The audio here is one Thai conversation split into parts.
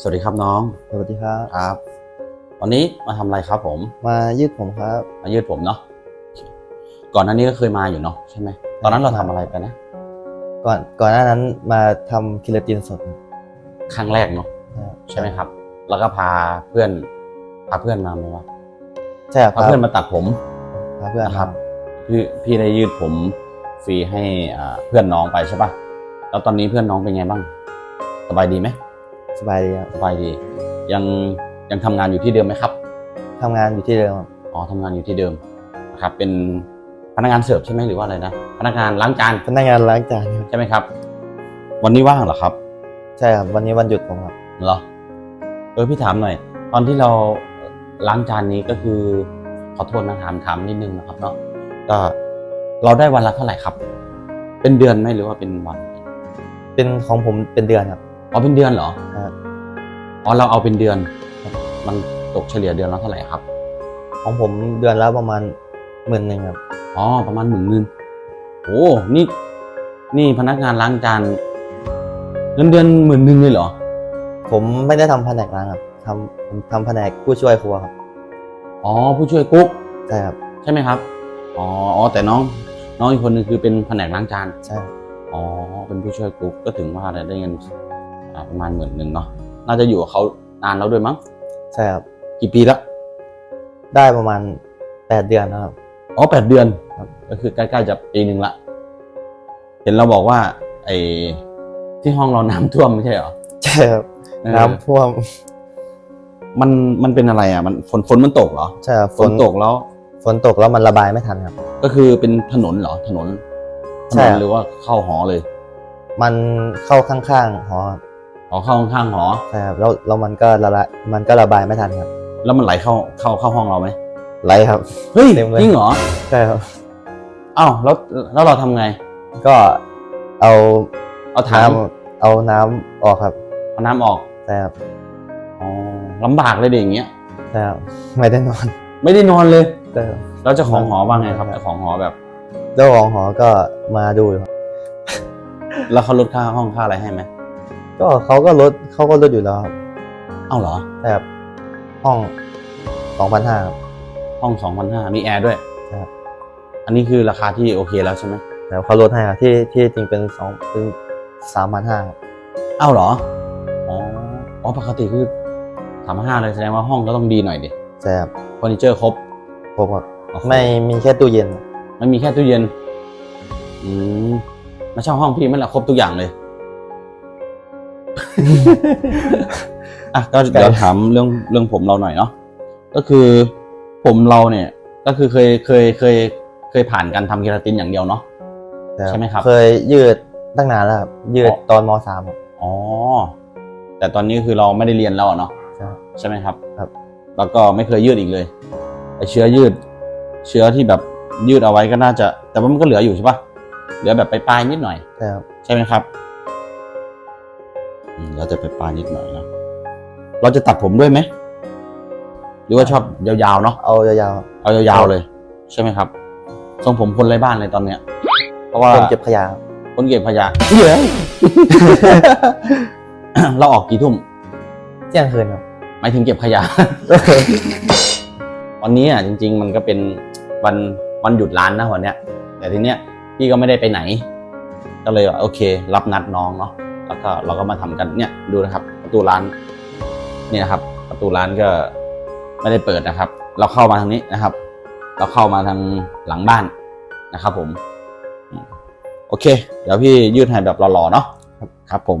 สวัสดีครับน้องสวัสดีครับครับ วันนี้มาทำอะไรครับผม มายืดผมครับ มายืดผมเนาะโอเคก่อนหน้านี้ก็เคยมาอยู่เนาะใช่ไหมตอนนั้นเราทำอะไรไปนะ ก่อนก่อนหน้านั้นมาทำคิลตินสดครับครั้งแรกเนาะใช่ไหมครับ แล้วก็พาเพื่อนพาเพื่อนมาไหมวะใช่ครับพาเพื่อนมาตัดผมพาเพื่อนนะครับพี่พี่ได้ยืดผมฟรีให้อ่าเพื่อนน้องไปใช่ปะแล้วตอนนี้เพื่อนน้องเป็นไงบ้าง สบายดีไหม สบายดีครับสบายดี ยังยังทำงานอยู่ที่เดิมไหมครับทำงานอยู่ที่เดิมครับอ๋อทำงานอยู่ที่เดิมนะครับเป็นพนักงานเสิร์ฟใช่ไหมหรือว่าอะไรนะพนักงานล้างจานพนักงานล้างจานครับใช่ไหมครับ วันนี้ว่างเหรอครับ ใช่ครับวันนี้วันหยุดผมครับเหรอเออพี่ถามหน่อย ตอนที่เราล้างจานนี้ก็คือขอโทษนะถามถามนิดนึงนะครับเนาะก็เราได้วันละเท่าไหร่ครับ เป็นเดือนไหมหรือว่าเป็นวัน เป็นของผมเป็นเดือนครับ อ๋อเป็นเดือนเหรอครับอ๋อเราเอาเป็นเดือนมันตกเฉลี่ยเดือนละเท่าไหร่ครับของผมเดือนละประมาณหมื่นหนึ่งครับอ๋อประมาณหมื่นนึงโอ้นี่นี่พนักงานล้างจานเงินเดือนหมื่นหนึ่งเลยเหรอผมไม่ได้ทำแผนกล้างครับทำผมทำแผนกผู้ช่วยครัวครับอ๋อผู้ช่วยกุ๊กใช่ครับใช่ไหมครับอ๋ออ๋อแต่น้อง น้องอีกคนหนึงคือเป็นแผนกล้างจานใช่ครับอ๋อเป็นผู้ช่วยกุ๊กก็ถึงว่าได้เงินอ่า ประมาณหมื่นหนึ่งเนาะน่าจะอยู่กับเขานานแล้วด้วยมั้งใช่ครับ กี่ปีละได้ประมาณแปดเดือนนะครับอ๋อแปดเดือนครับก็คือใกล้ๆจะปีหนึ่งละ เห็นเราบอกว่า ไอ้ที่ห้องเราน้ำท่วมไม่ใช่เหรอใช่ครับเออน้ำท่วม มันมันเป็นอะไรอะ มันฝนฝนมันตกเหรอใช่ครับฝนตกแล้ว ฝนตกแล้วมันระบายไม่ทันครับ ก็คือเป็นถนนเหรอถนนถใช่นนครับหรือว่าเข้าหอเลย มันเข้าข้างๆหอครับ อ๋อเข้าข้างๆหอใช่ครับแล้วแล้วมันก็ละลายมันก็ระบายไม่ทันครับ แล้วมันไหลเข้าเข้าเข้าห้องเราไหมไหลครับ เฮ้ยเต็มเลย จริงเหรอใช่ครับ อ้าวแล้วแล้วเราทำไง ก็เอาเอาถัน้งำเอาน้ำออกครับเอาน้ำออกใช่ครับอ๋อลำบากเลยเด็กอย่างเงี้ย ใช่ครับไม่ได้นอนไม่ได้นอนเลย ใช่ครับ แล้วเจ้าของหอว่าไงครับครับ เจ้าของหอแบบ เจ้าของหอก็มาดูอยู่ครับแล้วเขาลดค่าห้องค่าอะไรให้ไหม ก็เขาก็ลดเขาก็ลดอยู่แล้วครับเอ้าเหรอ ใช่ครับห้องสองพันห้าครับ ห้องสองพันห้ามีแอร์ด้วยครับ อันนี้คือราคาที่โอเคแล้วใช่ไหมแต่เขาลดให้ครับที่ที่จริงเป็นสองเป็นสามพันห้าเอ้าเหรอ อ๋ออ๋อปกติคือสามห้าเลยแสดงว่าห้องก็ต้องดีหน่อยดิใช่ครับเฟอร์นิเจอร์ครบผมครับโอ้โหไม่มีแค่ตู้เย็น ไม่มีแค่ตู้เย็น อืมมาเช่าห้องพี่มันละครบทุกอย่างเลย อะก็เดี๋ยวถามเรื่องเรื่องผมเราหน่อยเนาะก็คือผมเราเนี่ย ก็คือเคยเคยเคยเคยผ่านการทำเคราตินอย่างเดียวเนาะใช่ไหมครับ เคยยืดตั้งนานแล้วครับยืดอ๋อตอนมสามครับอ๋อแต่ตอนนี้คือเราไม่ได้เรียนแล้วอะเนาะใช่ครับใช่ไหมครับครับ แล้วก็ไม่เคยยืดอีกเลยไอเชื้อยืด เชื้อที่แบบยืดเอาไว้ก็น่าจะ แต่ว่ามันก็เหลืออยู่ใช่ปะเหลือแบบปลายๆนิดหน่อยใช่ครับใช่ไหมครับ อืมเราจะไปปลายนิดหน่อยนะเราจะตัดผมด้วยไหมหรือว่าชอบยาวๆเนาะเอายาวๆครับเอายาวๆเลย ใช่ไหมครับทรงผมคนไร้บ้านเลยตอนเนี้ย เพราะว่าคนเก็บขยะครับคนเก็บขยะเฮ้ยเราออกกี่ทุ่มเที่ยงคืนครับหมายถึงเก็บขยะวันนี้อะจริง ๆ มันก็เป็นวันวันหยุดร้านนะวันเนี้ย แต่ทีเนี้ยพี่ก็ไม่ได้ไปไหน ก็เลยว่าโอเค รับนัดน้องเนาะ แล้วก็เราก็มาทำกันเนี่ยดูนะครับ ประตูร้านนี่นะครับ ประตูร้านก็ไม่ได้เปิดนะครับ เราเข้ามาทางนี้นะครับ เราเข้ามาทางหลังบ้านนะครับ ผมอืมโอเค เดี๋ยวพี่ยืดให้แบบหล่อๆเนาะครับครับผม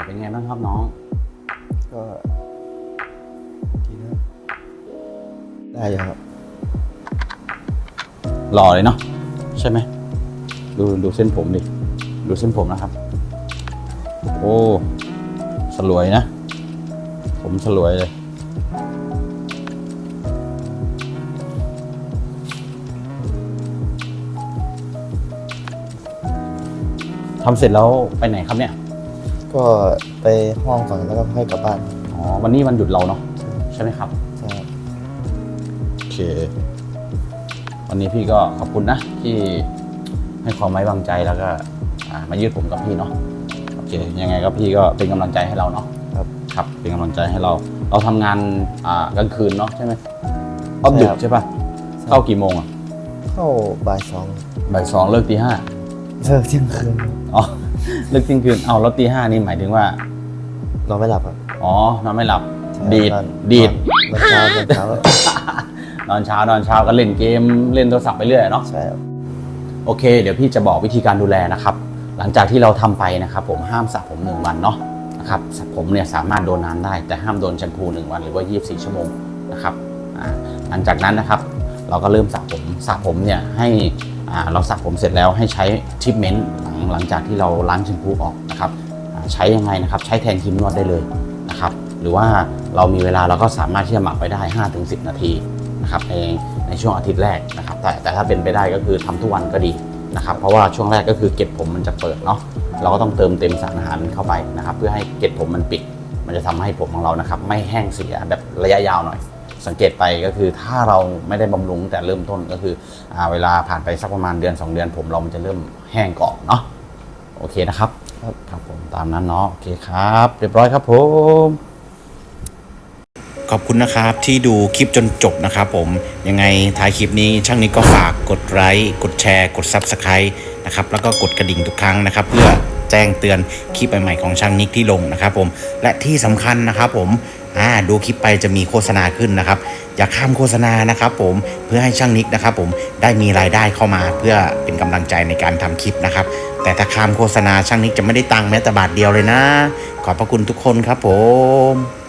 ครับไงบ้างครับน้อง ก็ดีนะได้อยู่ครับ หล่อเลยเนาะใช่ไหม ดูดูเส้นผมดิ ดูเส้นผมนะครับ โอ้สลวยนะ ผมสลวยเลย ทำเสร็จแล้วไปไหนครับเนี่ย ก็ไปห้องก่อนแล้วก็ค่อยกลับบ้านอ๋อวันนี้วันหยุดเราเนาะใช่ไหมครับใช่ครับโอเค วันนี้พี่ก็ขอบคุณนะ ที่ให้ความไว้วางใจแล้วก็อ่ามายืดผมกับพี่เนาะโอเคยังไงก็พี่ก็เป็นกำลังใจให้เราเนาะครับครับเป็นกำลังใจให้เรา เราทำงานอ่ากลางคืนเนาะใช่ไหมออฟดึกใช่ปะเข้ากี่โมงอะเข้าบ่ายสองบ่ายสองเลิกตีห้า เลิกเที่ยงคืน อ๋อ เลิกเที่ยงคืนเอาแล้วตีห้านี่หมายถึงว่า นอนไม่หลับครับ อ๋อนอนไม่หลับ ใช่ดีดนอน ดีด นอนเช้านอนเช้า นอนเช้านอนเช้าก็เล่นเกมเล่นโทรศัพท์ไปเรื่อยเนาะ ใช่ครับ โอเค เดี๋ยวพี่จะบอกวิธีการดูแลนะครับ หลังจากที่เราทำไปนะครับผมห้ามสระผมหนึ่งวันเนาะนะครับสระผมเนี่ยสามารถโดนน้ำได้ แต่ห้ามโดนแชมพูหนึ่งวันหรือว่า 24 ชั่วโมงนะครับอ่าหลังจากนั้นนะครับ เราก็เริ่มสระผมสระผมเนี่ยให้อ่าเราสระผมเสร็จแล้วให้ใช้ทรีทเมนต์ หลังจากที่เราล้างแชมพูออกนะครับใช้ยังไงนะครับใช้แทนครีมนวดได้เลยนะครับหรือว่าเรามีเวลาเราก็สามารถที่จะหมักไว้ได้ 5-10 นาทีนะครับในในช่วงอาทิตย์แรกนะครับแต่แต่ถ้าเป็นไปได้ก็คือทำทุกวันก็ดีนะครับเพราะว่าช่วงแรกก็คือเกล็ดผมมันจะเปิดเนาะเราก็ต้องเติมเต็มสารอาหารเข้าไปนะครับเพื่อให้เกล็ดผมมันปิด มันจะทำให้ผมของเรานะครับไม่แห้งเสียแบบระยะยาวหน่อย สังเกตไปก็คือถ้าเราไม่ได้บำรุงแต่เริ่มต้นก็คืออเวลาผ่านไปสักประมาณเดือน 2 เดือนผมเรามันจะเริ่ม แห้งก่อนเนาะโอเคนะครับครับครับผมตามนั้นเนาะโอเคครับ เรียบร้อยครับผมขอบคุณนะครับที่ดูคลิปจนจบนะครับผมยังไงท้ายคลิปนี้ช่างนี้ก็ฝากกดไลค์กดแชร์ กด Subscribe นะครับแล้วก็กดกระดิ่งทุกครั้งนะครับ เพื่อแจ้งเตือนคลิปใหม่ๆของช่างนิกที่ลงนะครับผมและที่สำคัญนะครับผม อ่าดูคลิปไปจะมีโฆษณาขึ้นนะครับ อย่าข้ามโฆษณานะครับผมเพื่อให้ช่างนิกนะครับผมได้มีรายได้เข้ามาเพื่อเป็นกำลังใจในการทำคลิปนะครับ แต่ถ้าข้ามโฆษณาช่างนิกจะไม่ได้ตังค์แม้แต่บาทเดียวเลยนะ ขอบพระคุณทุกคนครับผม